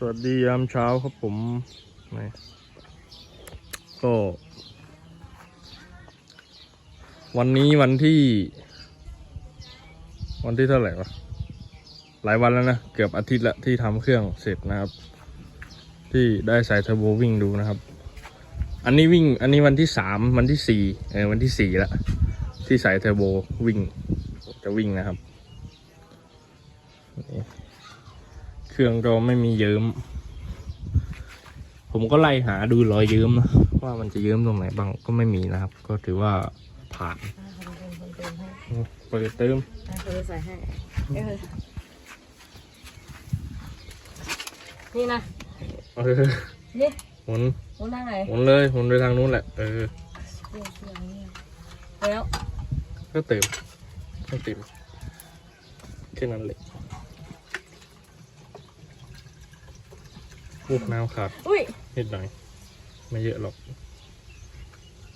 สวัสดียามเช้าครับผมนี่ก็ วันนี้วันที่ วันที่เท่าไหร่วะหลายวันแล้วนะ เกือบอาทิตย์ละที่ทำเครื่องเสร็จนะครับ ที่ได้ใส่เทอร์โบวิ่งดูนะครับ อันนี้วิ่ง อันนี้วันที่สามวันที่สี่เออวันที่สี่ละที่ใส่เทอร์โบวิ่งจะวิ่งนะครับนี่ เครื่องก็ไม่มีเยิ้ม ผมก็ไล่หาดูรอยเยิ้มนะว่ามันจะเยิ้มตรงไหนบ้างก็ไม่มีนะครับ ก็ถือว่าผ่านคนเติมให้เปิดเติมคนใส่ให้เออนี่นะเออนี่หมุนหมุนทางไหนหมุนเลยหมุนไปทางนู้นแหละ เออเสียงเสียงเนี่ยแล้วก็เติมก็เติมแค่นั้นเลย ลูกน้ำขาดอุ้ยนิดหน่อยไม่เยอะหรอก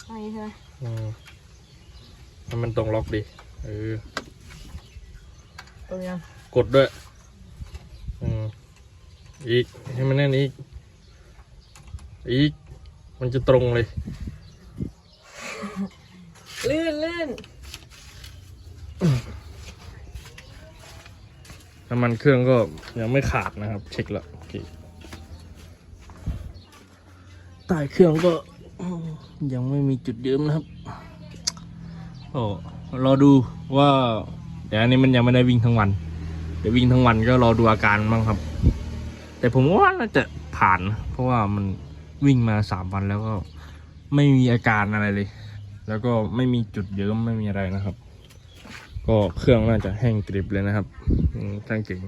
อะไรใช่ไหมอืมให้มันตรงล็อกดิเออตรงยังกดด้วยอืมอีกให้มันแน่นอีก อีก มันจะตรงเลย ลื่นลื่นน้ำมันเครื่องก็ยังไม่ขาดนะครับ เช็คแล้วโอเคใต้เครื่องก็ยังไม่มีจุดเยิ้มนะครับโอ้รอดูว่าเดี๋ยวอันนี้มันยังไม่ได้วิ่งทั้งวันเดี๋ยววิ่งทั้งวันก็รอดูอาการบ้างครับ แต่ผมว่าน่าจะผ่าน เพราะว่ามันวิ่งมาสามวันแล้วก็ไม่มีอาการอะไรเลย แล้วก็ไม่มีจุดเยิ้มไม่มีอะไรนะครับ ก็เครื่องน่าจะแห้งกริบเลยนะครับอืมช่างเก่ง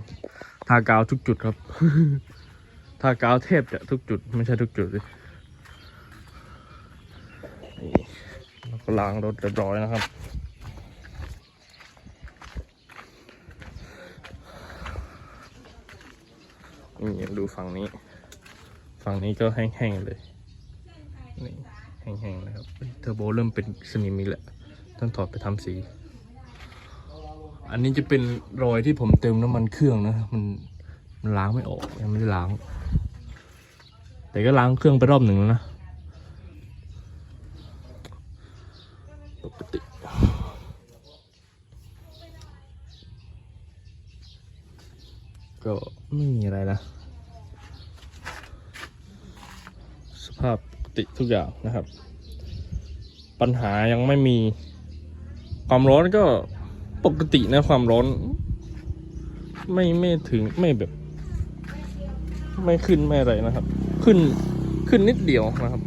ทากาวทุกจุดครับ ทากาวเทพจะทุกจุดไม่ใช่ทุกจุดเลยนี่แล้วก็ล้างรถเรียบร้อยนะครับ นี่ดูฝั่งนี้ ฝั่งนี้ก็แห้งๆเลยนี่แห้งๆเลยครับเฮ้ยเทอร์โบเริ่มเป็นสนิมอีกแล้วต้องถอดไปทำสี อันนี้จะเป็นรอยที่ผมเติมน้ำมันเครื่องนะ มันมันล้างไม่ออกยังไม่ได้ล้าง แต่ก็ล้างเครื่องไปรอบหนึ่งแล้วนะ ปกติก็ไม่มีอะไรนะ สภาพปกติทุกอย่างนะครับ ปัญหายังไม่มีความร้อนก็ปกตินะความร้อน ไม่ไม่ถึงไม่แบบ ไม่ขึ้นไม่อะไรนะครับ ขึ้นขึ้นนิดเดียวนะครับ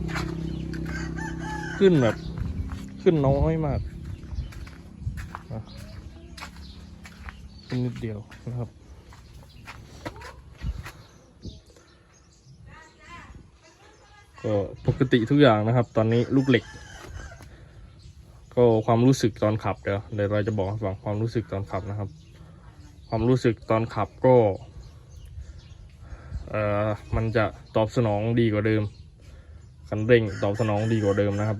ขึ้นแบบ ขึ้นน้อยมากขึ้นนิดเดียวนะครับก็ปกติทุกอย่างนะครับ ตอนนี้ลูกเหล็ก ก็ความรู้สึกตอนขับเดี๋ยวเดี๋ยวเราจะบอกให้ฟังความรู้สึกตอนขับนะครับ ความรู้สึกตอนขับก็เอ่อมันจะตอบสนองดีกว่าเดิมคันเร่งตอบสนองดีกว่าเดิมนะครับ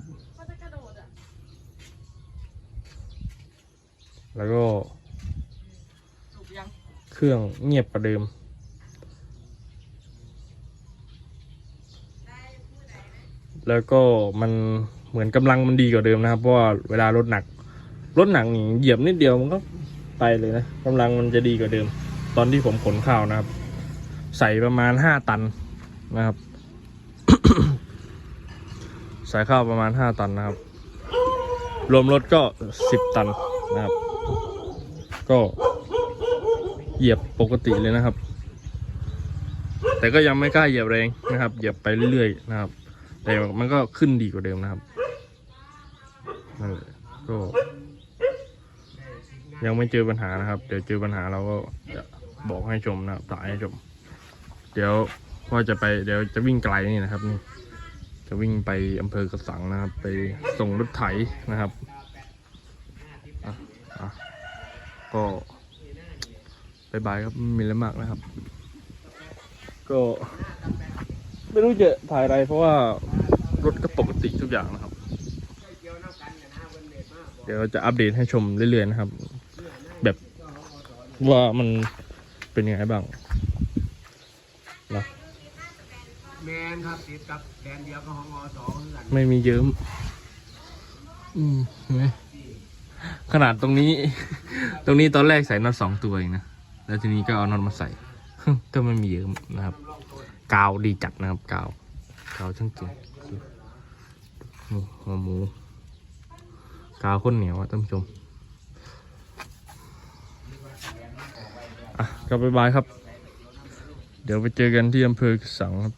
แล้วก็สูบยังเครื่องเงียบกว่าเดิม แล้วก็มันเหมือนกำลังมันดีกว่าเดิมนะครับ เพราะว่าเวลารถหนัก รถหนักนี่เหยียบนิดเดียวมันก็ไปเลยนะกำลังมันจะดีกว่าเดิม ตอนที่ผมขนข้าวนะครับ ใส่ประมาณห้าตันนะครับ ใส่ข้าวประมาณห้าตันนะครับ รวมรถก็สิบตันนะครับ ก็เหยียบปกติเลยนะครับ แต่ก็ยังไม่กล้าเหยียบแรงนะครับ เหยียบไปเรื่อยๆนะครับ แต่มันก็ขึ้นดีกว่าเดิมนะครับนั่นแหละก็ ยังไม่เจอปัญหานะครับ เดี๋ยวเจอปัญหาเราก็จะบอกให้ชมนะครับถ่ายให้ชม เดี๋ยวว่าจะไปเดี๋ยวจะวิ่งไกลนี่นะครับนี่จะวิ่งไปอำเภอกระสังนะครับ ไปส่งรถไถนะครับอะอะ ก็บายบายครับไม่มีอะไรมากนะครับ ก็ไม่รู้จะถ่ายอะไรเพราะว่ารถก็ปกติทุกอย่างนะครับ เดี๋ยวจะอัปเดตให้ชมเรื่อยๆนะครับ แบบว่ามันเป็นยังไงบ้างนะแมนครับติดกับแดนเดียวกับของอสองคือกันไม่มีเยิ้มอืมเห็นไหม ขนาดตรงนี้ ตรงนี้ตอนแรกใส่น็อตสองตัวเองนะ แล้วทีนี้ก็เอาน็อตมาใส่ ก็ไม่มีเยิ้มนะครับ กาวดีจัดนะครับ กาว กาวช่างจริงนี่หัวหมู กาวข้นเหนียวอะท่านผู้ชมอะก็บายบายครับ เดี๋ยวไปเจอกันที่อำเภอสังครับ